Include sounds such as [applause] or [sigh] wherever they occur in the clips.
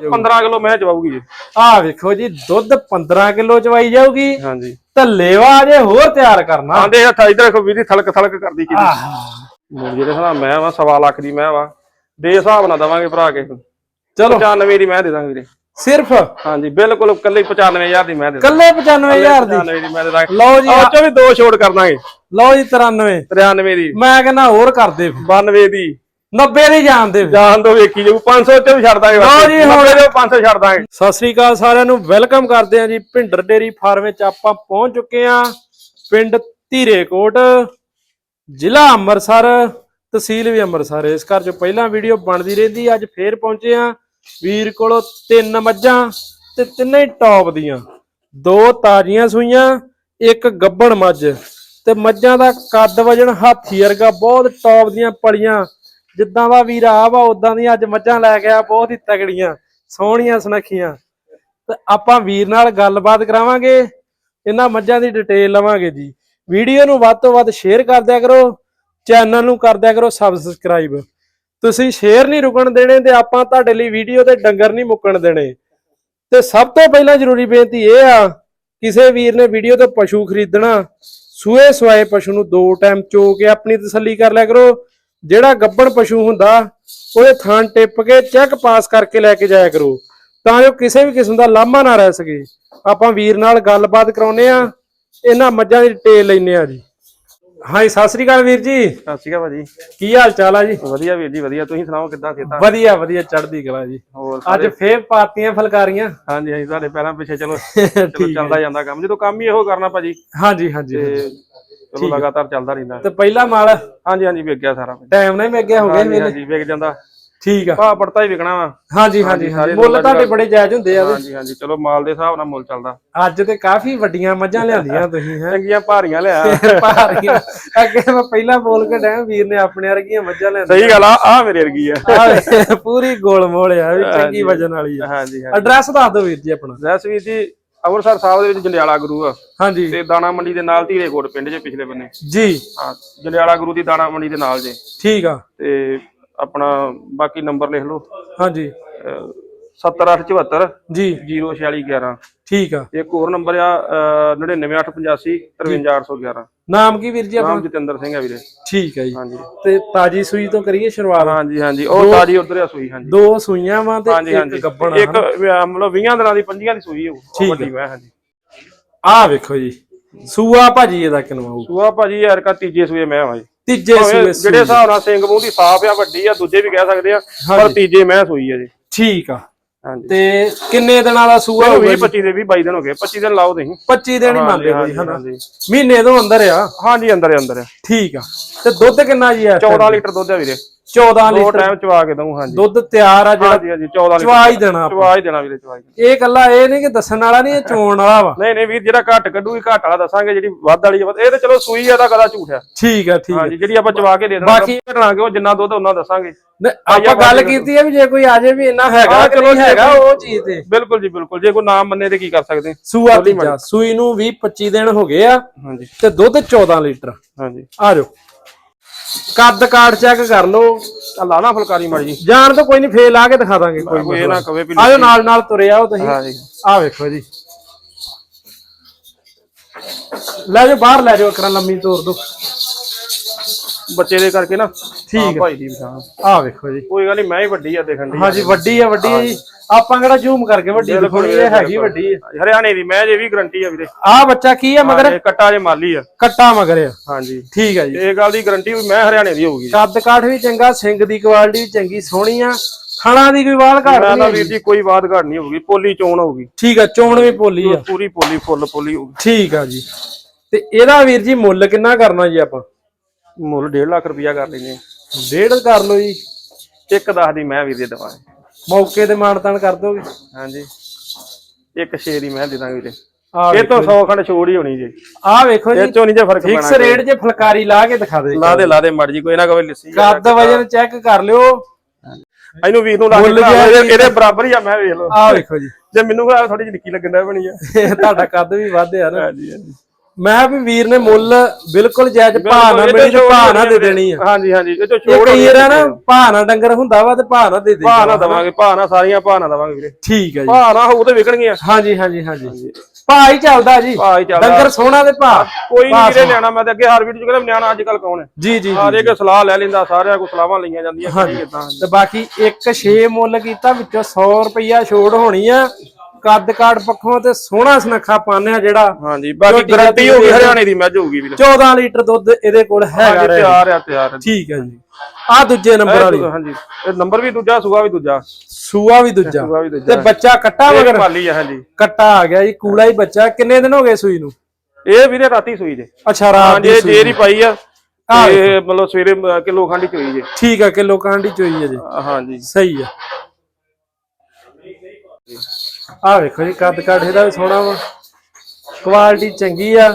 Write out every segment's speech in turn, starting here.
15 kilo ਮੈਂ ਚਵਾਉਗੀ ਜੀ। ਆਹ ਵੇਖੋ ਜੀ ਦੁੱਧ 15 ਕਿਲੋ ਚਵਾਈ ਜਾਊਗੀ। ਹਾਂਜੀ। ਤੇ ਲੇਵਾ ਜੇ ਹੋਰ ਤਿਆਰ ਕਰਨਾ। ਆਂਦੇ ਹੱਥ ਇਧਰ ਦੇਖੋ ਵੀਰ ਥਲਕ ਥਲਕ ਕਰਦੀ ਕੀ ਆਹ। ਮੁੜ ਜਿਹੜੇ ਹਿਸਾਬ ਮੈਂ ਵਾ ਸਵਾ ਲੱਖ ਦੀ ਮੈਂ ਵਾ। ਦੇ ਹਿਸਾਬ ਨਾਲ ਦਵਾਂਗੇ ਭਰਾ ਕੇ। ਚਲੋ। 95 ਦੀ ਮੈਂ ਦੇ ਦਾਂਗੇ ਵੀਰੇ। ਸਿਰਫ? ਹਾਂਜੀ ਬਿਲਕੁਲ ਕੱਲੇ 95000 ਦੀ ਮੈਂ ਦੇ ਕੱਲੇ 95000 ਦੀ? 95 ਦੀ ਮੈਂ ਦੇ ਦਾਂਗੇ ਲਓ ਜੀ ਉਹ ਚੋਂ ਵੀ ਦੋ ਛੋੜ ਕਰ ਦਾਂਗੇ। ਲਓ ਜੀ 93 93 ਦੀ। ਮੈਂ ਕਹਿੰਦਾ ਹੋਰ ਕਰ ਦੇ। 92 ਦੀ। 90 ਦੀ ਜਾਣ ਦੇ। ਜਾਨ ਤੋਂ ਵੇਖੀ ਜਾਊ 500 ਚ ਵੀ ਛੱਡ ਦਾਂਗੇ ਲਓ ਜੀ, ਹੁਣ- 90 ਦੇ 500 ਛੱਡ ਦਾਂਗੇ। ਸਤਿ ਸ੍ਰੀ ਅਕਾਲ ਸਾਰਿਆਂ ਨੂੰ ਵੈਲਕਮ ਕਰਦੇ ਆਂ ਜੀ ਭਿੰਡਰ ਡੇਰੀ ਫਾਰਮ ਵਿੱਚ ਆਪਾਂ ਪਹੁੰਚ ਚੁੱਕੇ ਆਂ ਪਿੰਡ ਧੀਰੇਕੋਟ ਜ਼ਿਲ੍ਹਾ ਅੰਮ੍ਰਿਤਸਰ ਤਹਿਸੀਲ ਵੀ ਅੰਮ੍ਰਿਤਸਰ। ਇਸ ਘਰ ਚ ਪਹਿਲਾਂ ਵੀਡੀਓ ਬਣਦੀ ਰਹਿੰਦੀ ਅੱਜ ਫੇਰ ਪਹੁੰਚੇ ਆਂ ਵੀਰ ਕੋਲੋਂ ਤਿੰਨ ਮੱਝਾਂ ਤੇ ਤਿੰਨੇ ਹੀ ਟੌਪ ਦੀਆਂ। ਦੋ ਤਾਜ਼ੀਆਂ ਸੂਈਆਂ ਇੱਕ ਗੱਬਣ ਮੱਝ। ਤੇ ਮੱਝਾਂ ਦਾ ਕੱਦ ਵਜਣ ਹਾਥੀ ਵਰਗਾ ਬਹੁਤ ਟੌਪ ਦੀਆਂ ਪਲੀਆਂ। ਜਿੱਦਾਂ ਦਾ ਵੀਰ ਆ ਵਾ ਉਦਾਂ ਦੀਆਂ ਅੱਜ ਮੱਝਾਂ ਲੈ ਕੇ ਆ, ਬਹੁਤ ਹੀ ਤਗੜੀਆਂ ਸੋਹਣੀਆਂ, ਸੁਨੱਖੀਆਂ। ਤੇ ਆਪਾਂ ਵੀਰ ਨਾਲ ਗੱਲਬਾਤ ਕਰਾਵਾਂਗੇ, ਇਹਨਾਂ ਮੱਝਾਂ ਦੀ ਡਿਟੇਲ ਲਵਾਂਗੇ ਜੀ। ਵੀਡੀਓ ਨੂੰ ਵੱਧ ਤੋਂ ਵੱਧ ਸ਼ੇਅਰ ਕਰ ਦਿਆ ਕਰੋ ਚੈਨਲ ਨੂੰ ਕਰ ਦਿਆ ਕਰੋ ਸਬਸਕ੍ਰਾਈਬ ਤੁਸੀਂ ਸ਼ੇਅਰ ਨਹੀਂ ਰੁਕਣ ਦੇਣੇ ਤੇ ਆਪਾਂ ਤੁਹਾਡੇ ਲਈ ਵੀਡੀਓ ਤੇ ਡੰਗਰ ਨਹੀਂ ਮੁੱਕਣ ਦੇਣੇ। ਤੇ ਸਭ ਤੋਂ ਪਹਿਲਾਂ ਜ਼ਰੂਰੀ ਬੇਨਤੀ ਇਹ ਆ, ਕਿਸੇ ਵੀਰ ਨੇ ਵੀਡੀਓ ਤੋਂ ਪਸ਼ੂ ਖਰੀਦਣਾ, ਸੂਏ ਸਵਾਏ ਪਸ਼ੂ ਨੂੰ ਦੋ ਟਾਈਮ ਚੋ ਕੇ ਆਪਣੀ ਤਸੱਲੀ ਕਰ ਲਿਆ ਕਰੋ। ਜਿਹੜਾ ਗੱਬਣ ਪਸ਼ੂ ਹੁੰਦਾ ਉਹਦੇ ਥਾਂ ਟਿੱਪ ਕੇ ਚੈੱਕ ਪਾਸ ਕਰਕੇ ਲੈ ਕੇ ਜਾਇਆ ਕਰੋ। ਤਾਂ ਜੋ ਕਿਸੇ ਵੀ ਕਿਸਮ ਦਾ ਲਾਮਾ ਨਾ ਰਹਿ ਸਕੇ। ਆਪਾਂ ਵੀਰ ਨਾਲ ਗੱਲਬਾਤ ਕਰਾਉਨੇ ਆ ਇਹਨਾਂ ਮੱਝਾਂ ਦੀ ਡਿਟੇਲ ਲੈਨੇ ਆ ਜੀ। ਹਾਂਜੀ ਸਤਿ ਸ੍ਰੀ ਅਕਾਲ ਵੀਰ ਜੀ। ਸਤਿ ਸ਼੍ਰੀ ਅਕਾਲ ਭਾਜੀ। ਕੀ ਹਾਲ ਚਾਲ ਆ ਜੀ? ਵਧੀਆ ਵੀਰ ਜੀ ਵਧੀਆ। ਤੁਸੀਂ ਸੁਣਾਓ ਕਿੱਦਾਂ ਸਿਹਤਾਂ ਵਧੀਆ ਵਧੀਆ ਚੜ੍ਹਦੀ ਕਲਾ ਜੀ। ਹੋਰ ਅੱਜ ਫੇਰ ਪਾਤੀਆਂ ਫਲਕਾਰੀਆਂ। ਹਾਂਜੀ ਹਾਂਜੀ ਤੁਹਾਡੇ ਪੈਰਾਂ ਪਿੱਛੇ ਚਲੋ [laughs] ਚਲੋ ਚੱਲਦਾ ਜਾਂਦਾ ਕੰਮ। ਜਦੋਂ ਕੰਮ ਹੀ ਇਹੋ ਕਰਨਾ ਭਾਜੀ। ਹਾਂਜੀ ਹਾਂਜੀ। ਚਲੋ ਲਗਾਤਾਰ ਚੱਲਦਾ ਰਹਿੰਦਾ ਤੇ ਪਹਿਲਾ ਮਾਲ ਹਾਂਜੀ ਹਾਂਜੀ ਵਿਕ ਗਿਆ ਸਾਰਾ ਟਾਈਮ ਨਾਲ ਹੀ ਮਿਲ ਗਿਆ ਹੋ ਗਿਆ ਹਾਂਜੀ ਹਾਂਜੀ ਵਿਕ ਜਾਂਦਾ। ਠੀਕ ਆ। ਭਾ ਪੜਤਾ ਹੀ ਵਿਕਣਾ ਵਾ। ਹਾਂਜੀ ਹਾਂਜੀ ਮੁੱਲ ਤੁਹਾਡੇ ਬੜੇ ਜਾਇਜ਼ ਹੁੰਦੇ ਆ ਹਾਂਜੀ ਹਾਂਜੀ ਚਲੋ ਮਾਲ ਦੇ ਹਿਸਾਬ ਨਾਲ ਮੁੱਲ ਚੱਲਦਾ। ਅੱਜ ਤੇ ਕਾਫੀ ਵੱਡੀਆਂ ਮੱਝਾਂ ਲਿਆਂਦੀਆਂ ਤੁਸੀਂ ਹੈ। ਚੰਗੀਆਂ ਭਾਰੀਆਂ ਲਿਆ। ਭਾਰੀਆਂ। ਅੱਗੇ ਮੈਂ ਪਹਿਲਾਂ ਬੋਲ ਕੇ ਡਿਆ ਵੀਰ ਨੇ ਆਪਣੇ ਵਰਗੀਆਂ ਮੱਝਾਂ ਲਿਆਂਦੀਆਂ। ਸਹੀ ਗੱਲ ਆ ਆ ਮੇਰੇ ਵਰਗੀ ਆ। ਪੂਰੀ ਗੋਲ ਮੋਲ ਆ ਵੀ ਚੰਗੀ ਵਜਨ ਵਾਲੀ ਆ। ਹਾਂਜੀ ਹਾਂਜੀ। ਐਡਰੈਸ ਦੱਸ ਦਿਓ ਵੀਰ ਜੀ ਆਪਣਾ। ਜੈਸਵੀਰ ਜੀ ਅੰਮ੍ਰਿਤਸਰ ਸਾਹਿਬ ਦੇ ਵਿੱਚ ਜੰਡਿਆਲਾ ਗੁਰੂ ਆ। ਹਾਂਜੀ। ਤੇ ਦਾਣਾ ਮੰਡੀ ਦੇ ਨਾਲ ਧੀਰੇਕੋਟ ਪਿੰਡ ਜੇ ਪਿਛਲੇ ਬੰਨੇ। ਜੀ। ਹਾਂ ਜੰਡਿਆਲਾ ਗੁਰੂ ਦੀ ਦਾਣਾ ਮੰਡੀ ਦੇ ਨਾਲ ਜੇ। ਠੀਕ ਆ। ਤੇ ਆਪਣਾ ਬਾਕੀ ਨੰਬਰ ਲਿਖ ਲਓ। ਹਾਂਜੀ। 70874 ਜੀ। 04611 ਠੀਕ ਆ। ਇੱਕ ਹੋਰ ਨੰਬਰ ਆ 99885 53811 ਨਾਮ ਕੀ ਵੀਰ ਜੀ ਆਪਣਾ? ਨਾਮ ਜਤਿੰਦਰ ਸਿੰਘ ਆ ਵੀਰੇ। ਠੀਕ ਹੈ ਜੀ। ਹਾਂਜੀ। ਤੇ ਤਾਜੀ ਸੂਈ ਤੋਂ ਕਰੀਏ ਸ਼ੁਰੂਆਤ? ਹਾਂਜੀ ਹਾਂਜੀ। ਉਹ ਤਾਜੀ ਉਧਰ ਆ ਸੂਈ ਹਾਂਜੀ। ਦੋ ਸੂਈਆਂ ਵਾਂ ਤੇ ਇੱਕ ਗੱਬਣ ਇੱਕ ਮਤਲਬ 20 ਦਿਨਾਂ ਦੀ 25 ਦੀ ਸੂਈ ਹੋਊ। ਵੱਡੀ ਮੈਂ ਹਾਂਜੀ। ਆਹ ਵੇਖੋ ਜੀ। ਸੂਆ ਭਾਜੀ ਇਹਦਾ ਕਿਨਵਾਉ ਸੂਆ ਭਾਜੀ ਯਾਰ ਕਾ ਤੀਜੇ ਸੂਏ ਮੈਂ ਹਾਂ ਜੀ। ਤੀਜੇ ਸੂਏ ਜਿਹੜੇ ਹਿਸਾਬ ਨਾਲ ਸਿੰਘ ਮੂੰਹ ਦੀ ਸਾਫ਼ ਆ ਵੱਡੀ ਆ ਦੂਜੇ ਵੀ ਕਹਿ ਸਕਦੇ ਆ ਪਰ। ਤੀਜੇ ਮੈਂ ਸੂਈ ਆ ਜੀ। ਠੀਕ ਆ। ਹਾਂਜੀ। ਤੇ ਕਿੰਨੇ ਦਿਨਾਂ ਦਾ ਸੂਆ ਹੋਊਗਾ 20 25 ਦੇ ਵੀ 22 ਦਿਨ ਹੋ ਗਏ। 25 ਦਿਨ ਲਾਓ ਤੁਸੀਂ। 25 ਦਿਨ ਹੀ ਮੰਨਦੇ ਹੋ ਜੀ ਹਾਂਜੀ, ਹਨਾ। ਮਹੀਨੇ ਤੋਂ ਅੰਦਰ ਆ? ਹਾਂਜੀ ਅੰਦਰ ਆ, ਅੰਦਰ ਆ। ਠੀਕ ਆ। ਤੇ ਦੁੱਧ ਕਿੰਨਾ ਜੀ ਆ 14 ਲੀਟਰ ਦੁੱਧ ਆ ਵੀਰੇ। 14 ਦੋ ਲੀਟਰ ਟਾਈਮ ਚਵਾ ਕੇ ਦਊਂ ਹਾਂਜੀ। ਦੁੱਧ ਤਿਆਰ ਆ ਜਿਹੜਾ ਹਾਂਜੀ ਹਾਂਜੀ 14 ਲੀਟਰ ਚਵਾ ਹੀ ਦੇਣਾ ਆਪਾਂ। ਚਵਾ ਹੀ ਦੇਣਾ ਵੀਰੇ ਚਵਾ ਹੀ ਦੇਣਾ। ਇਹ ਕੱਲਾ ਇਹ ਨਹੀਂ ਕਿ ਦੱਸਣ ਵਾਲਾ ਨਹੀਂ ਇਹ ਚੋਣ ਵਾਲਾ ਵਾ। ਨਹੀਂ ਨਹੀਂ ਵੀਰ ਜਿਹੜਾ ਘੱਟ ਕੱਢੂਗੀ ਘੱਟ ਵਾਲਾ ਦੱਸਾਂਗੇ ਜਿਹੜੀ ਵੱਧ ਵਾਲੀ ਆ, ਇਹ ਤਾਂ ਚਲੋ ਸੂਈ ਆ ਦਾ ਕਦਾ ਝੂਠ ਆ। ਠੀਕ ਆ ਠੀਕ ਆ। ਹਾਂਜੀ ਜਿਹੜੀ ਆਪਾਂ ਚਵਾ ਕੇ ਦੇ ਦੇਣਾ ਬਾਕੀ- ਘਟਣਾਗੇ ਉਹ ਜਿੰਨਾ ਦੁੱਧ ਉਹਨਾਂ ਦੱਸਾਂਗੇ। ਨਹੀਂ, ਆਪਾਂ ਗੱਲ ਕੀਤੀ ਹੈ ਵੀ ਜੇ ਕੋਈ ਆ ਜਾਏ ਵੀ ਇੰਨਾ ਹੈਗਾ ਕਿ ਚਲੋ ਨਹੀਂ ਹੈਗਾ ਉਹ ਚੀਜ਼ ਤੇ। ਬਿਲਕੁਲ ਜੀ ਬਿਲਕੁਲ। ਜੇ ਕੋਈ ਨਾਮ ਮੰਨੇ ਤੇ ਕੀ ਕਰ ਸਕਦੇ? ਸੂਆ ਤੀਜਾ ਸੂਈ ਨੂੰ 20 25 ਦਿਨ ਹੋ ਗਏ ਆ ਹਾਂਜੀ। ਤੇ ਦੁੱਧ 14 ਲੀਟਰ। ਹਾਂਜੀ। ਆ ਜਾਓ। ਕੱਦ ਕਾਰਡ ਚੈੱਕ ਕਰ ਲਓ। ਆ ਲਾ ਨਾ ਫੁਲਕਾਰੀ ਮਾੜੀ ਜੀ ਜਾਣ ਤੋਂ ਕੋਈ ਨਹੀਂ ਫੇਰ ਲਾ ਕੇ ਦਿਖਾ ਦਾਂਗੇ ਕੋਈ ਕੋਈ ਨਾ ਕਵੇ ਵੀ ਨਾਲ ਨਾਲ ਤੁਰੇ ਆਓ ਤੁਸੀਂ। ਹਾਂਜੀ ਆ ਵੇਖੋ ਜੀ। ਲੈ ਜਾਓ ਬਾਹਰ ਲੈ ਜਾਓ ਕਰਾਂ ਲੰਮੀ ਤੋਰ ਦੋ। ਬੱਚੇ ਦੇ ਕਰਕੇ ਨਾ। ਠੀਕ ਹਾਂ ਹੈ। ਭਾਈ ਦੀ ਪਛਾਣ ਆ ਵੇਖੋ ਜੀ। ਕੋਈ ਗੱਲ ਨਹੀਂ ਮੈਂ ਹੀ ਵੱਡੀ ਆ ਦੇਖਣ ਦੀ। ਹਾਂਜੀ ਵੱਡੀ ਆ ਵੱਡੀ ਆ ਜੀ। ਆਪਾਂ ਕਿਹੜਾ ਜ਼ੂਮ ਕਰਕੇ ਵੱਡੀ ਦਿਖਾਉਣੀ ਇਹ ਹੈਗੀ ਵੱਡੀ। ਹਰਿਆਣੇ ਦੀ ਮੈਂ ਜੇ ਵੀ ਗਰੰਟੀ ਆ ਵੀਰੇ। ਆ ਬੱਚਾ ਕੀ ਆ ਮਗਰ? ਕੱਟਾ ਜੇ ਮਾਲੀ ਆ। ਕੱਟਾ ਮਗਰ ਆ। ਹਾਂਜੀ। ਠੀਕ ਆ ਜੀ। ਇਹ ਗੱਲ ਦੀ ਗਰੰਟੀ ਵੀ ਮੈਂ ਹਰਿਆਣੇ ਦੀ ਹੋਊਗੀ। ਕੱਦ ਕਾਠ ਵੀ ਚੰਗਾ ਸਿੰਘ ਦੀ ਕੁਆਲਿਟੀ ਵੀ ਚੰਗੀ ਸੋਹਣੀ ਆ। ਥਣਾ ਦੀ ਕੋਈ ਵਾਲ ਘਾਟ ਮੈਂ ਤਾਂ ਨਹੀਂ ਵੀਰ ਜੀ ਕੋਈ ਬਾਤ ਘਾਟ ਨਹੀਂ ਹੋਊਗੀ ਪੋਲੀ ਚੋਣ ਹੋਊਗੀ। ਠੀਕ ਆ ਚੋਣ ਵੀ ਪੋਲੀ ਆ। ਪੂਰੀ ਪੋਲੀ ਫੁੱਲ ਪੋਲੀ ਹੋਊਗੀ। ਠੀਕ ਆ ਜੀ। ਤੇ ਇਹਦਾ ਵੀਰ ਜੀ ਮੁੱਲ ਕਿੰਨਾ ਕਰਨਾ ਜੀ ਆਪਾਂ? ਮੁੱਲ 1.5 ਲੱਖ ਰੁਪਇਆ ਕਰ ਲੈਨੇ ਆ। ਡੇਢ ਕਰ ਲਓ ਜੀ। ਇੱਕ ਦਸ ਦੀ ਮੈਂ ਵੀਰ ਦੇ ਦਵਾਂਗੇ। ਮੌਕੇ ਤੇ ਮਾਨਤਾਨ ਕਰ ਦੋਗੇ ਹਾਂਜੀ। ਇੱਕ ਛੇ ਦੀ ਮੈਂ ਦੇ ਦਾਂਗੇ ਵੀਰੇ। ਇਹ ਤੋਂ 100 ਖੰਡ ਛੋੜ ਹੀ ਹੋਣੀ ਜੀ। ਆ ਵੇਖੋ ਇਹ ਜੀ ਚੋਂ ਨਹੀਂ ਜੇ ਫ਼ਰਕ ਫਿਕਸ ਪੈਣਾ ਰੇਟ 'ਚ ਫੁਲਕਾਰੀ ਲਾ ਕੇ ਦਿਖਾ ਦੇ। ਲਾ ਦੇ ਲਾ ਦੇ ਮੜ ਜੀ ਕੋਈ ਨਾ ਕਵੇ ਲਿੱਸੀ। ਕੱਦ ਵਜਨ ਚੈੱਕ ਕਰ ਲਿਓ। ਇਹਨੂੰ ਵੀਰ ਨੂੰ ਲਾ ਕੇ ਇਹਦੇ ਇਹਦੇ ਬਰਾਬਰ ਹੀ ਆ ਮੈਂ ਵੇਖ ਲਓ। ਆ ਵੇਖੋ ਜੀ। ਜੇ ਮੈਨੂੰ ਥੋੜੀ ਜਿਹੀ ਨਿੱਕੀ ਲੱਗਣ ਦਾ ਬਣੀ ਆ। ਤੁਹਾਡਾ ਕੱਦ ਵੀ ਵੱਧ ਆ ਨਾ। ਹਾਂਜੀ ਹਾਂਜੀ। ਮੈਂ ਵੀ ਵੀਰ ਨੇ ਮੁੱਲ ਬਿਲਕੁਲ ਜਾਇਜ਼ ਭਾਅ ਨਾ ਮਿਲੀ ਤੇ ਭਾਅ ਨਾ ਦੇ ਦੇਣੀ ਆ। ਹਾਂਜੀ ਹਾਂਜੀ ਇਹ ਤੋਂ ਛੋੜ ਕਈ ਵਾਰ ਨਾ ਭਾਅ ਨਾ ਡੰਗਰ ਹੁੰਦਾ ਵਾ ਤੇ ਭਾਅ ਨਾ ਦੇ ਦੇ ਭਾਅ ਨਾ ਦਵਾਂਗੇ ਭਾਅ ਨਾ ਸਾਰੀਆਂ ਭਾਅ ਨਾ ਦਵਾਂਗੇ ਵੀਰੇ। ਠੀਕ ਹੈ ਜੀ। ਭਾਅ ਨਾ ਹੋਊ ਤੇ ਵਿਕਣਗੀਆਂ। ਹਾਂਜੀ ਹਾਂਜੀ ਹਾਂਜੀ। ਭਾਅ ਹੀ ਚੱਲਦਾ ਜੀ। ਹੀ ਡੰਗਰ ਸੋਹਣਾ ਤੇ ਭਾਅ। ਕੋਈ ਨਹੀਂ ਵੀਰੇ ਨਿਆਣਾ ਮੈਂ ਤੇ ਅੱਗੇ ਹਰ ਵੀਡੀਓ ਚ ਕਹਿੰਦਾ ਨਿਆਣਾ ਅੱਜ ਕੱਲ ਕੌਣ ਹੈ? ਜੀ ਜੀ ਹਰ ਇੱਕ ਸਲਾਹ ਲੈ ਲੈਂਦਾ ਸਾਰਿਆਂ ਕੋਲ ਸਲਾਹਾਂ ਲਈਆਂ ਜਾਂਦੀਆਂ ਕਿਦਾਂ। ਤੇ ਬਾਕੀ ਇੱਕ 6 ਮੁੱਲ ਕੀਤਾ ਵਿੱਚੋਂ 100 ਰੁਪਈਆ ਛੋੜ ਹੋਣੀ ਆ। ਕੱਦ ਕਾੜ ਪੱਖੋਂ ਤੇ ਸੋਹਣਾ ਸੁਨੱਖਾ ਪਾਨਿਆ ਜਿਹੜਾ ਹਾਂਜੀ ਬਾਕੀ ਗਾਰੰਟੀ ਹੋਊਗੀ ਹਰਿਆਣੇ ਦੀ ਮੱਝ ਹੋਊਗੀ ਵੀਰੇ। 14 ਲੀਟਰ ਦੁੱਧ ਇਹਦੇ ਕੋਲ ਹੈਗਾ ਹਾਂਜੀ ਤਿਆਰ ਆ ਤਿਆਰ ਆ। ਠੀਕ ਹੈ ਜੀ। ਆ ਦੂਜੇ ਨੰਬਰ ਵਾਲੀ। ਹਾਂਜੀ ਇਹ ਨੰਬਰ ਵੀ ਦੂਜਾ ਸੂਆ ਵੀ ਦੂਜਾ। ਸੂਆ ਵੀ ਦੂਜਾ। ਸੂਆ ਵੀ ਦੂਜਾ। ਤੇ ਬੱਚਾ ਕੱਟਾ ਮਗਰ? ਮਾਲੀ ਆ ਹਾਂਜੀ। ਕੱਟਾ ਆ ਗਿਆ ਜੀ ਕੂਲਾ ਹੀ ਬੱਚਾ। ਕਿੰਨੇ ਦਿਨ ਹੋ ਗਏ ਸੂਈ ਨੂੰ? ਇਹ ਵੀਰੇ ਰਾਤੀ ਸੂਈ ਜੇ। ਅੱਛਾ ਰਾਤ ਹਾਂਜੀ ਦੀ ਇਹ ਸੂਈ ਜੇਰ ਹੀ ਪਾਈ ਆ। ਇਹ ਮਤਲਬ ਸਵੇਰੇ ਕਿਲੋ ਖੰਡ ਹੀ ਚੋਈ ਜੇ। ਠੀਕ ਆ ਕਿਲੋ ਕਾਂਡੀ ਚੋਈ ਹੈ ਜੀ। ਹਾਂਜੀ। ਸਹੀ ਆ। ਆ ਵੇਖੋ ਜੀ ਕੱਦ ਕਾਠ ਇਹਦਾ ਵੀ ਸੋਹਣਾ ਵਾ। ਕੁਆਲਿਟੀ ਚੰਗੀ ਆ।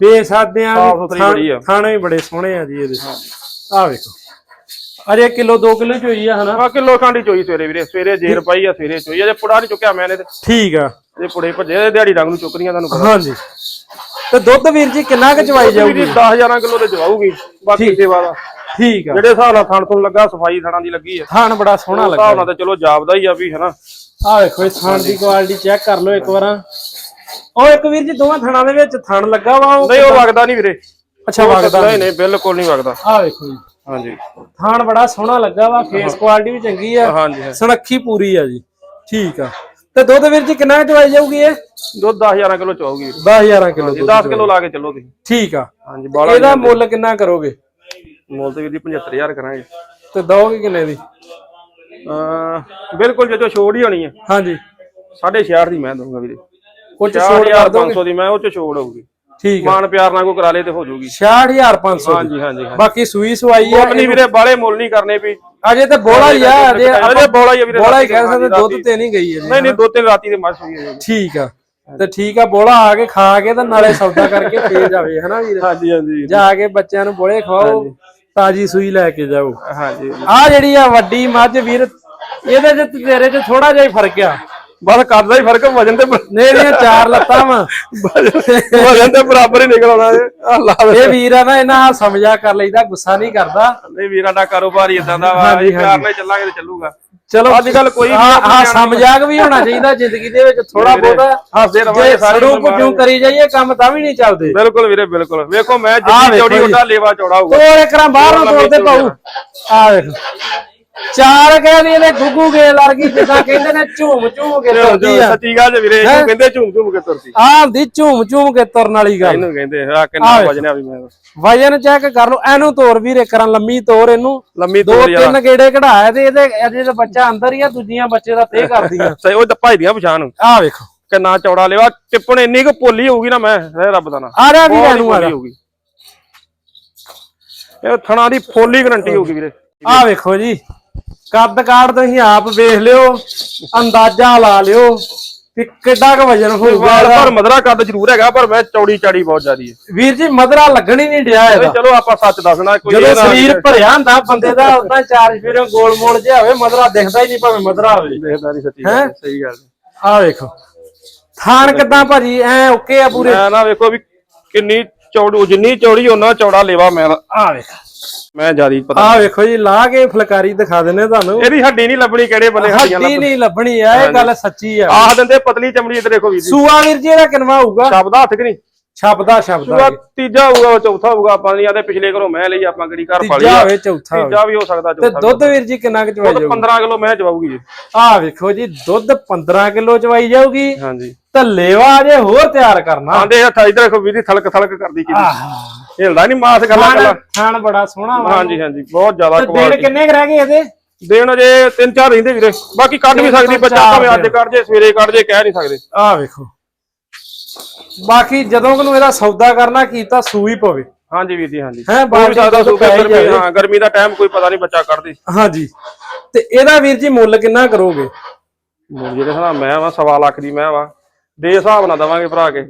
ਬੇਸਾਦੇ ਆ ਸਾਫ਼ ਸੁਥਰੀ ਬੜੀ ਆ। ਥਾਣੇ ਵੀ ਬੜੇ ਸੋਹਣੇ ਆ ਜੀ ਇਹਦੇ। ਆ ਵੇਖੋ। ਅਜੇ ਕਿਲੋ 2 ਕਿਲੋ ਚੋਈ ਆ ਹਨਾ? ਆ ਕਿਲੋ ਖੰਡ ਚੋਈ ਸਵੇਰੇ ਵੀਰੇ। ਸਵੇਰੇ ਜੇਰ ਪਾਈ ਆ ਸਵੇਰੇ ਚੋਈ ਆ। ਜੇ ਪੁੜਾ ਨਹੀਂ ਚੁੱਕਿਆ ਮੈਨੇ ਤੇ। ਠੀਕ ਆ। ਇਹ ਪੁੜੇ ਭੱਜੇ ਇਹ ਦਿਹਾੜੀ ਰੰਗ ਨੂੰ ਚੁੱਕਰੀਆਂ ਤੁਹਾਨੂੰ ਪਤਾ। ਹਾਂਜੀ। ਤੇ ਦੁੱਧ ਵੀਰ ਜੀ ਕਿੰਨਾ ਕੁ ਚਵਾਈ ਜਾਊਗੀ? ਵੀਰੇ 10000 ਕਿਲੋ ਤੇ ਜਵਾਊਗੀ ਬਾਕੀ ਸੇਵਾ ਦਾ। ਠੀਕ ਆ। ਜਿਹੜੇ ਹਿਸਾਬ ਨਾਲ ਥਣ ਤੋਂ ਲੱਗਾ ਸਫ਼ਾਈ ਥਣਾਂ ਦੀ ਲੱਗੀ ਆ। ਥਾਣ ਬੜਾ ਸੋਹਣਾ ਲੱਗਾ ਹਿਸਾਬ ਨਾਲ ਤੇ ਚਲੋ ਜਾਪਦਾ ਹੀ ਆ ਵੀ ਹਨਾ। ਆ ਵੇਖੋ ਇਸ ਥਾਣ ਦੀ ਕੁਆਲਿਟੀ ਚੈੱਕ ਕਰ ਲਓ ਇੱਕ ਵਾਰ। ਉਹ ਇੱਕ ਵੀਰ ਜੀ ਦੋਵਾਂ ਥਾਣਾਂ ਦੇ ਵਿੱਚ ਥਣ ਲੱਗਾ ਵਾ ਉਹ ਨਹੀਂ ਉਹ ਵਗਦਾ ਨਹੀਂ ਵੀਰੇ। ਅੱਛਾ ਵਗਦਾ ਨਹੀਂ ਨਹੀਂ। ਬਿਲਕੁਲ ਨਹੀਂ ਵਗਦਾ। ਆ ਵੇਖੋ ਜੀ। ਹਾਂਜੀ। ਥਾਣ ਬੜਾ ਸੋਹਣਾ ਲੱਗਾ ਵਾ ਫੇਸ ਕੁਆਲਿਟੀ ਵੀ ਚੰਗੀ ਆ। ਹਾਂਜੀ। ਸਣੱਖੀ ਪੂਰੀ ਆ ਜੀ। ਠੀਕ ਆ। ਤੇ ਦੁੱਧ ਵੀਰ ਜੀ ਕਿੰਨਾ ਚਵਾਈ ਜਾਊਗੀ ਇਹ? ਦੁੱਧ 10000 ਕਿਲੋ ਚੋਊਗੀ 10000 ਕਿਲੋ 10 ਕਿਲੋ ਲਾ ਕੇ ਚੱਲੋ ਤੁਸੀਂ ਠੀਕ ਆ। ਹਾਂਜੀ ਬਾਲਾ ਇਹਦਾ ਮੁੱਲ ਕਿੰਨਾ ਕਰੋਗੇ? ਮੁੱਲ ਤੇ ਵੀਰ ਜੀ 75000 ਕਰਾਂਗੇ। ਤੇ ਦੋਗੇ ਕਿੰਨੇ ਦੀ? ਬਿਲਕੁਲ ਜੇ ਚੋ ਛੋੜ ਹੀ ਹੋਣੀ ਹੈ। ਹਾਂਜੀ। 6.5 ਦੀ ਮੈਂ ਦਊਂਗਾ ਵੀਰੇ। ਉਹ ਚ ਛੋੜ ਕਰ ਦੋਗੇ? 500 ਦੀ ਮੈਂ ਉਹ ਚ ਛੋੜ ਹੋਊਗੀ। ਠੀਕ ਆ ਮਾਨ ਪਿਆਰ ਨਾਲ ਕੋਈ ਕਰਾ ਲੇ ਤੇ ਹੋ ਜਾਊਗੀ। 66500 ਦੀ। ਹਾਂਜੀ ਹਾਂਜੀ ਬਾਕੀ ਸੂਈ ਸਵਾਈ ਮੁੱਲ ਨਹੀਂ ਵੀਰੇ ਬਾਲੇ ਮੁੱਲ ਨਹੀਂ ਕਰਨੇ ਵੀ। ਅਜੇ ਤੇ ਬੋਲਾ ਹੀ ਆ ਅਜੇ ਅਜੇ ਬੋਲਾ ਹੀ ਆ ਵੀਰੇ ਬੋਲਾ ਹੀ ਕਹਿ ਸਕਦੇ ਦੁੱਧ। ਤੇ ਨਹੀਂ ਗਈ ਅਜੇ ਨਹੀਂ ਨਹੀਂ ਦੋ ਤਿੰਨ ਰਾਤੀ ਦੇ ਮੱਝ ਹੋਈ ਹੈ ਠੀਕ ਆ। ਤੇ ਠੀਕ ਆ ਬੋਲਾ ਆ ਕੇ ਖਾ ਕੇ ਤੇ ਨਾਲੇ ਸੌਦਾ ਕਰਕੇ ਫੇਰ ਜਾਵੇ ਹਨਾ ਵੀਰ? ਹਾਂਜੀ ਹਾਂਜੀ। ਜਾ ਕੇ ਬੱਚਿਆਂ ਨੂੰ ਬੋਲੇ ਖਵਾਓ। ਤਾਜੀ ਸੂਈ ਲੈ ਕੇ ਜਾਓ। ਹਾਂਜੀ। ਆ ਜਿਹੜੀ ਆ ਵੱਡੀ ਮੱਝ ਵੀਰ ਇਹਦੇ ਤੇ ਤੇਰੇ ਚ ਥੋੜਾ ਜਿਹਾ ਹੀ ਫ਼ਰਕ ਆ। ਬਸ ਕੱਦ ਦਾ ਹੀ ਫ਼ਰਕ ਵਜਨ ਤੇ ਬ- ਨੇ ਇਹਦੀਆਂ ਚਾਰ ਲੱਤਾਂ ਵਾ। ਵਜਨ ਤੇ ਬਰਾਬਰ ਹੀ ਨਿਕਲ ਆਉਣਾ ਇਹ। ਵੀਰ ਆ ਨਾ ਇਹਨਾਂ ਸਮਝਾ ਕਰ ਲਈਦਾ ਗੁੱਸਾ ਨਹੀਂ ਕਰਦਾ। ਨਹੀਂ ਵੀਰਾਂ ਦਾ ਕਾਰੋਬਾਰ ਹੀ ਇਦਾਂ ਦਾ ਵਾ। ਇਹ ਨਾਲ ਚੱਲਾਂਗੇ ਤੇ ਚੱਲੂਗਾ। ਚਲੋ ਅੱਜ ਕੱਲ ਕੋਈ ਹਾਂ ਸਮਝਾਕ ਵੀ ਹੋਣਾ ਚਾਹੀਦਾ ਜ਼ਿੰਦਗੀ ਦੇ ਵਿੱਚ ਥੋੜਾ ਬਹੁਤਾ। ਹੱਸਦੇ ਰਵਾਂਗੇ ਸਾਰੇ ਸੜੂ ਕੁਝੂ ਕਰੀ ਜਾਈਏ ਕੰਮ ਤਾਂ ਵੀ ਨਹੀਂ ਚੱਲਦੇ। ਬਿਲਕੁਲ ਵੀਰੇ ਬਿਲਕੁਲ। ਵੇਖੋ ਮੈਂ ਜਿੰਨੀ ਚੌੜੀ। ਹੁੰਦਾ ਲੇਵਾ ਚੌੜਾ ਹੋਊਗਾ। ਤੋਰ ਇਕਰਾਂ ਬਾਹਰ ਨੂੰ ਤੋੜਦੇ ਪਾਉ ਆ ਵੇਖ। ਚਾਰ ਕਹਿੰਦੇ ਇਹਦੇ ਗੁੱਗੂ ਗੇ ਲਰਗੀ ਜਿੱਦਾਂ ਕਹਿੰਦੇ ਨੇ ਝੂਮ ਝੂਮ ਕੇ ਤੁਰਦੀ ਆ। ਸੱਚੀ ਗੱਲ ਵੀਰੇ ਇਹਨੂੰ ਕਹਿੰਦੇ ਝੂਮ ਝੂਮ ਕੇ ਤੁਰਦੀ। ਆਹ ਦੀ ਝੂਮ ਝੂਮ ਕੇ ਤੁਰਨ ਵਾਲੀ ਗੱਲ। ਇਹਨੂੰ ਕਹਿੰਦੇ ਆ ਕਿੰਨਾ ਵਜਨ ਆ ਵੀ ਮੈਂ ਵਜਨ ਚੈੱਕ ਕਰ ਲਓ ਇਹਨੂੰ ਤੋਰ ਵੀ ਇਕਰਾਂ ਲੰਮੀ ਤੋਰ ਇਹਨੂੰ। ਲੰਮੀ ਦੋ ਤੋਰ ਯਾਰ। ਤਿੰਨ ਗੇੜੇ ਕਢਾਏ ਤੇ ਇਹਦੇ ਅਜੇ ਤਾਂ ਬੱਚਾ ਅੰਦਰ ਹੀ ਆ ਦੂਜੀਆਂ ਬੱਚੇ ਦਾ ਤੇ ਕਰਦੀਆਂ। [laughs] ਸਹੀ ਉਹ ਦੱਪਾ ਦੀਆਂ ਪਛਾਣ ਆ ਵੇਖੋ। ਕਿੰਨਾ ਚੌੜਾ ਲੇਵਾ ਟਿੱਪਣ ਇੰਨੀ ਕੁ ਪੋਲੀ ਹੋਊਗੀ ਨਾ ਮੈਂ ਰੱਬ ਦਾ ਨਾ। ਆ ਰਿਹਾ ਵੀ ਇਹਨੂੰ ਆ ਇਹ ਥਣਾ ਦੀ ਫੋਲੀ ਗਰੰਟੀ ਹੋਊਗੀ ਵੀਰੇ। ਆ ਵੇਖੋ ਜੀ। ਕੱਦ ਕਾੜ ਤੁਸੀਂ ਆਪ ਵੇਖ ਲਿਓ ਅੰਦਾਜ਼ਾ ਲਾ ਲਿਓ ਕਿ ਕਿੱਡਾ ਕੁ ਵਜਨ ਹੋਊਗਾ ਇਹਦਾ। ਪਰ ਮਦਰਾ ਕੱਦ ਜ਼ਰੂਰ ਹੈਗਾ ਪਰ ਮੈਂ ਚੌੜੀ ਚਾੜੀ ਬਹੁਤ ਜ਼ਿਆਦੀ ਹੈ। ਵੀਰ ਜੀ ਮਦਰਾ ਲੱਗਣ ਹੀ ਨਹੀਂ ਡਿਆ ਇਹਦਾ। ਚਲੋ ਆਪਾਂ ਸੱਚ ਦੱਸਣਾ ਕੋਈ ਜਦੋਂ ਇਹ ਨਾ ਸਰੀਰ ਭਰਿਆ ਹੁੰਦਾ ਬੰਦੇ ਦਾ ਉਦਾਂ ਚਾਰ ਫੇਰੇ ਗੋਲ ਮੋਲ ਜਿਹਾ ਹੋਵੇ ਮਦਰਾ ਦਿਖਦਾ ਹੀ ਨਹੀਂ ਭਾਵੇਂ ਮਦਰਾ ਹੋਵੇ। ਦੇਖਦਾ ਨਹੀਂ ਸੱਚੀ ਹੈਂ? ਸਹੀ ਗੱਲ। ਆ ਵੇਖੋ ਥਾਣ ਕਿੱਦਾਂ ਭਾਜੀ ਐ ਓਕੇ ਆ ਪੂਰੇ? ਮੈਂ ਨਾ ਵੇਖੋ ਵੀ ਕਿੰਨੀ ਚੌੜੀ ਜਿੰਨੀ ਚੌੜੀ ਉਹਨਾਂ ਚੌੜਾ ਲੇਵਾ ਮੈਂ। ਆ ਵੇਖ। ਮੈਂ ਜਿਆਦੀ ਪਤਾ ਆ ਵੇਖੋ ਜੀ ਲਾ ਕੇ ਫੁਲਕਾਰੀ ਦਿਖਾ ਦਿੰਨੇ ਤੁਹਾਨੂੰ। ਇਹਦੀ ਹੱਡੀ ਨਹੀਂ ਲੱਭਣੀ ਕਿਹੜੇ ਹੱਡੀਆਂ ਹੱਡੀ ਨਹੀਂ ਲੱਭਣੀ ਆ ਇਹ ਗੱਲ ਸੱਚੀ ਆ। ਆਹ ਦਿੰਦੇ ਪਤਲੀ ਚਮੜੀ ਇੱਧਰ ਦੇਖੋ ਵੀਰ ਜੀ। ਸੂਆ ਵੀਰ ਜੀ ਇਹਦਾ ਕਿਨਵਾ ਹੋਊਗਾ? ਸ਼ਬਦ ਹੱਥ ਕਿ ਨਹੀਂ? ਛਪਦਾ ਛਪਦਾ ਸੂਆ ਤੀਜਾ ਹੋਊਗਾ ਚੌਥਾ ਹੋਊਗਾ ਆਪਾਂ ਨਹੀਂ ਆਦੇ ਪਿਛਲੇ ਘਰੋਂ ਮੈਂ ਲਈ ਆਪਾਂ ਕਿਹੜੀ ਘਰ ਪਾਲੀ ਤੀਜਾ ਹੋਵੇ ਚੌਥਾ ਤੀਜਾ ਵੀ ਹੋ ਸਕਦਾ ਤੇ ਚੌਥਾ ਦੁੱਧ ਵੀਰ ਜੀ ਕਿੰਨਾ ਕੁ ਚਵਾਈ ਜਾਊਗੀ? 15 ਕਿਲੋ ਮੈਂ ਜਵਾਊਗੀ ਜੀ। ਆ ਵੇਖੋ ਜੀ ਦੁੱਧ 15 ਕਿਲੋ ਚਵਾਈ ਜਾਊਗੀ। ਹਾਂਜੀ। ਤੇ ਲੇਵਾ ਜੇ ਹੋਰ ਤਿਆਰ ਕਰਨਾ। ਆਂਦੇ ਹੱਥ ਇੱਧਰ ਦੇਖੋ ਵੀਰ ਜੀ ਥਲਕ ਥਲਕ ਕਰਦੀ ਕਿੰਨੀ ਆਹ। ਹਿਲਦਾ ਨਹੀਂ ਮਾਸ ਗੱਲਾਂ ਗੱਲਾਂ। ਖਾਣ ਬੜਾ ਸੋਹਣਾ ਵਾ। ਹਾਂਜੀ ਹਾਂਜੀ ਬਹੁਤ ਜ਼ਿਆਦਾ ਤੇ ਦਿਨ ਕੁਆਲਿਟੀ ਕਿੰਨੇ ਕੁ ਰਹਿ ਗਏ ਇਹਦੇ? ਦੇਣ ਅਜੇ ਤਿੰਨ ਚਾਰ ਰਹਿੰਦੇ ਵੀਰੇ। ਬਾਕੀ ਕੱਢ ਵੀ ਸਕਦੀ ਬੱਚਾ ਭਾਵੇਂ ਅੱਜ। ਕੱਢ ਜੇ ਸਵੇਰੇ ਕੱਢ ਜੇ ਕਹਿ ਨਹੀਂ ਸਕਦੇ। ਆ ਵੇਖੋ। ਬਾਕੀ ਜਦੋਂ ਨੂੰ ਇਹਦਾ ਸੌਦਾ ਕਰਨਾ ਕੀਤਾ ਸੂਈ ਪਵੇ। ਹਾਂਜੀ ਵੀਰ ਜੀ ਹਾਂਜੀ। ਹੈਂ, ਬਾਕੀ ਦੁੱਧ ਸੁਪਰ ਪੈ ਹੀ ਗਰਮੀ ਦਾ ਟਾਈਮ ਕੋਈ ਪਤਾ ਨਹੀਂ ਬੱਚਾ ਕੱਢਦੀ। ਹਾਂਜੀ। ਤੇ ਇਹਦਾ ਵੀਰ ਜੀ ਮੁੱਲ ਕਿੰਨਾ ਕਰੋਗੇ? ਮੁਰਗੇ ਦੇ ਹਿਸਾਬ ਮੈਂ ਵਾ ਸਵਾ ਲੱਖ ਦੀ ਮੈਂ ਵਾ। ਦੇ ਹਿਸਾਬ ਨਾਲ ਦਵਾਂਗੇ ਭਰਾ ਕੇ।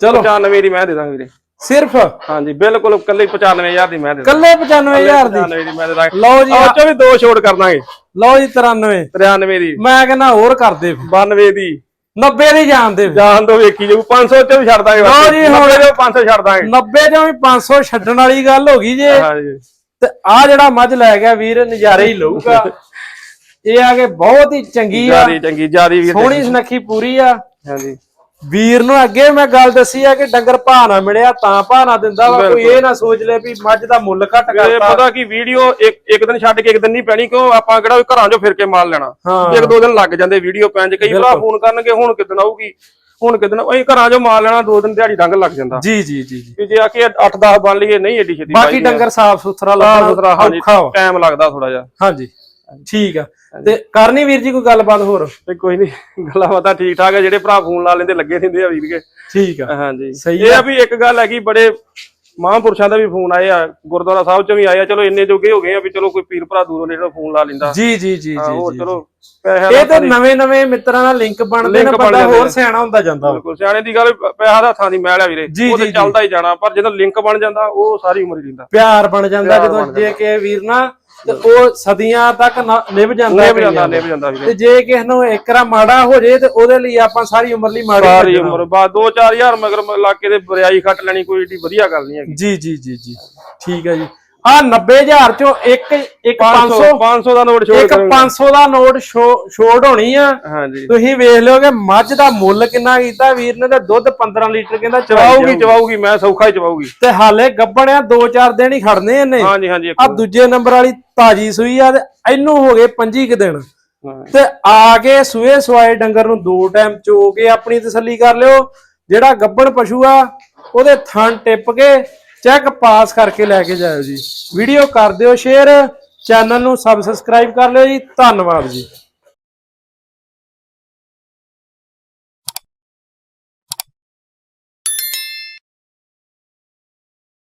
ਚਲੋ। 95 ਦੀ ਮੈਂ ਦੇ ਦਾਂਗੇ ਵੀਰੇ। ਸਿਰਫ? ਹਾਂਜੀ ਬਿਲਕੁਲ ਇਕੱਲੇ 95000 ਦੀ ਮੈਂ ਦੇ ਕੱਲੇ 95000 ਦੀ? 95 ਦੀ ਮੈਂ ਦੇ ਲਓ ਜੀ ਉਹ ਚੋਂ ਵੀ ਦੋ ਛੋੜ ਕਰ ਦਾਂਗੇ। ਲਓ ਜੀ 93 93 ਦੀ। ਮੈਂ ਕਹਿੰਦਾ ਹੋਰ ਕਰ ਦੇ 92 ਦੀ। 90 ਦੀ ਜਾਣਦੇ ਫਿਰ। ਜਾਨ ਤੋਂ ਵੇਖੀ ਜਾਊ 500 ਤੇ ਵੀ ਛੱਡ ਦਾਂਗੇ ਲਓ ਜੀ, ਹੁਣ- 90 ਚੋਂ 500 ਛੱਡ ਦਾਂਗੇ। 90 ਚੋਂ ਵੀ 500 ਛੱਡਣ ਵਾਲੀ ਗੱਲ ਹੋ ਗਈ ਜੇ। ਹਾਂਜੀ ਤੇ ਆ ਜਿਹੜਾ ਮੱਝ ਲੈ ਗਿਆ ਵੀਰ ਨਜ਼ਾਰੇ ਹੀ ਲਊਗਾ। ਇਹ ਆ ਕੇ ਬਹੁਤ ਹੀ ਚੰਗੀ ਆ। ਜਿਆਦੀ ਚੰਗੀ ਜਿਆਦੀ ਵੀਰ ਸੋਹਣੀ ਸੁਨੱਖੀ ਪੂਰੀ ਆ। ਹਾਂਜੀ। ਵੀਰ ਨੂੰ ਅੱਗੇ ਮੈਂ ਗੱਲ ਦੱਸੀ ਆ ਕਿ ਡੰਗਰ ਭਾ ਨਾ ਮਿਲਿਆ ਤਾਂ ਭਾ ਨਾ ਦਿੰਦਾ ਵਾ ਕੋਈ ਇਹ ਨਾ ਸੋਚ ਲੈ ਵੀ ਮੱਝ ਦਾ ਮੁੱਲ ਘੱਟ ਕਰਤਾ। ਪਤਾ ਕੀ ਵੀਡੀਓ ਇੱਕ ਇੱਕ ਦਿਨ ਛੱਡ ਕੇ ਇੱਕ ਦਿਨ ਨਹੀਂ ਪੈਣੀ ਕਿਉਂ ਆਪਾਂ ਕਿਹੜਾ ਘਰਾਂ 'ਚੋਂ ਫਿਰ ਕੇ ਮਾਲ ਲੈਣਾ। ਇੱਕ ਦੋ ਦਿਨ ਲੱਗ ਜਾਂਦੇ ਵੀਡੀਓ ਪੈਣ 'ਚ ਕਈ ਭਰਾ ਫੋਨ ਕਰਨਗੇ ਹੁਣ ਕਿਦਨ ਆਊਗੀ ਹੁਣ ਕਿਦਨ ਅਸੀਂ ਘਰਾਂ 'ਚੋਂ ਮਾਲ ਲੈਣਾ ਦੋ ਦਿਨ ਦਿਹਾੜੀ ਡੰਗ ਲੱਗ ਜਾਂਦਾ। ਜੀ ਜੀ ਜੀ ਜੀ। ਜੇ ਆ ਕੇ 8-10 ਬਣ ਲਈਏ ਨਹੀਂ ਏਡੀ ਛੇਤੀ ਬਾਕੀ ਡੰਗਰ ਸਾਫ਼ ਸੁਥਰਾ ਲੱਭਣਾ ਔਖਾ ਟਾਈਮ ਲੱਗਦਾ ਥੋੜਾ ਜਿਹਾ। ਹਾਂਜੀ। ਠੀਕ ਆ। ਤੇ ਕਰਨੀ ਵੀਰ ਜੀ ਕੋਈ ਗੱਲਬਾਤ ਹੋਰ? ਤੇ ਕੋਈ ਨਹੀਂ ਗੱਲਾਂ ਬਾਤਾਂ ਠੀਕ ਠਾਕ ਆ ਜਿਹੜੇ ਭਰਾ ਫੋਨ ਲਾ ਲੈਂਦੇ ਲੱਗੇ ਰਹਿੰਦੇ ਆ ਵੀਰ ਕੇ। ਠੀਕ ਆ। ਹਾਂਜੀ। ਸਹੀ ਇਹ ਆ ਵੀ ਇੱਕ ਗੱਲ ਹੈਗੀ ਬੜੇ ਮਹਾਂਪੁਰਸ਼ਾਂ ਦਾ ਵੀ ਫੋਨ ਆਏ ਆ ਗੁਰਦੁਆਰਾ ਸਾਹਿਬ ਚ ਵੀ ਆਏ ਆ ਚਲੋ ਇੰਨੇ ਜੋਗੇ ਹੋ ਗਏ ਆ ਵੀ ਚਲੋ ਕੋਈ ਪੀਰ ਭਰਾ ਦੂਰੋਂ ਨੇੜੋਂ ਫੋਨ ਲਾ ਲੈਂਦਾ। ਜੀ ਜੀ ਜੀ ਜੀ ਹੋਰ। ਚਲੋ ਇਹ ਤਾਂ ਨਵੇਂ ਨਵੇਂ ਮਿੱਤਰਾਂ ਨਾਲ ਲਿੰਕ ਬਣਦੇ ਨੇ ਬੰਦਾ ਹੋਰ। ਸਿਆਣਾ ਹੁੰਦਾ ਜਾਂਦਾ। ਬਿਲਕੁਲ ਸਿਆਣੇ ਦੀ ਗੱਲ ਪੈਸਾ ਦਾ ਹੱਥਾਂ ਦੀ ਮੈਲ ਆ ਵੀਰੇ। ਉਹ ਤੇ ਚੱਲਦਾ ਹੀ ਜਾਣਾ ਪਰ ਜਦੋਂ ਲਿੰਕ ਬਣ ਜਾਂਦਾ ਉਹ ਸਾਰੀ ਉਮਰ ਹੀ ਰਹਿੰਦਾ। ਪਿਆਰ ਬਣ ਜਾਂਦਾ ਪਿਆਰ ਜਦੋਂ ਜੇ ਕਿ ਵੀਰ ਨਾ ਤੇ ਉਹ ਸਦੀਆਂ ਤੱਕ ਨਿਭ ਜਾਂਦਾ ਨਿਭ ਜਾਂਦਾ। ਨਿਭ ਜਾਂਦਾ ਵੀਰੇ ਤੇ ਜੇ ਕਿਸੇ ਨੂੰ ਇੱਕਰਾ ਮਾੜਾ ਹੋ ਜੇ ਤੇ ਉਹਦੇ ਲਈ ਆਪਾਂ ਸਾਰੀ ਉਮਰ ਲਈ ਮਾੜੀ ਸਾਰੀ। ਉਮਰ ਬਾਅਦ 2-4000 ਮਗਰ ਇਲਾਕੇ ਦੇ ਬਰਿਆਈ ਖੱਟ ਲੈਣੀ ਕੋਈ ਏਡੀ ਵਧੀਆ ਗੱਲ ਨਹੀਂ ਹੈਗੀ ਜੀ ਜੀ ਜੀ ਜੀ ਠੀਕ ਹੈ ਜੀ ਆ 90000 ਚੋਂ ਇੱਕ ਇੱਕ 500 500 ਦਾ ਨੋਟ ਛੋੜ ਇੱਕ 500 ਦਾ ਨੋਟ ਛੋੜ ਹੋਣੀ ਆ। ਹਾਂਜੀ। ਤੁਸੀਂ ਵੇਖ ਲਿਓਗੇ ਮੱਝ ਦਾ ਮੁੱਲ ਕਿੰਨਾ ਕੀਤਾ ਵੀਰ ਨੇ ਤੇ ਦੁੱਧ 15 ਲੀਟਰ ਕਹਿੰਦਾ ਚਵਾਉਗੀ ਚਵਾਊਗੀ ਮੈਂ ਸੌਖਾ ਹੀ ਚਵਾਊਗੀ। ਤੇ ਹਾਲੇ ਗੱਬਣਿਆ 2-4 ਦਿਨ ਹੀ ਖੜਨੇ ਇਹਨੇ। ਹਾਂਜੀ ਹਾਂਜੀ ਆ ਦੂਜੇ ਨੰਬਰ ਵਾਲੀ ਤਾਜੀ ਸੂਈ ਆ ਤੇ ਇਹਨੂੰ ਹੋ ਗਏ 25 ਕੁ ਦਿਨ। ਤੇ ਆ ਕੇ ਸੂਏ ਸਵਾਏ ਡੰਗਰ ਨੂੰ ਦੋ ਟਾਈਮ ਚੋ ਕੇ ਆਪਣੀ ਤਸੱਲੀ ਕਰ ਲਿਓ। ਜਿਹੜਾ ਗੱਬਣ ਪਸ਼ੂ ਆ ਉਹਦੇ ਥਣ ਟਿੱਪ ਕੇ ਚੈੱਕ ਪਾਸ ਕਰਕੇ ਲੈ ਕੇ ਜਾਇਓ ਜੀ। ਵੀਡੀਓ ਕਰ ਦਿਓ, ਸ਼ੇਅਰ, ਚੈਨਲ ਨੂੰ ਸਬਸਕ੍ਰਾਈਬ ਕਰ ਲਿਓ ਜੀ। ਧੰਨਵਾਦ ਜੀ।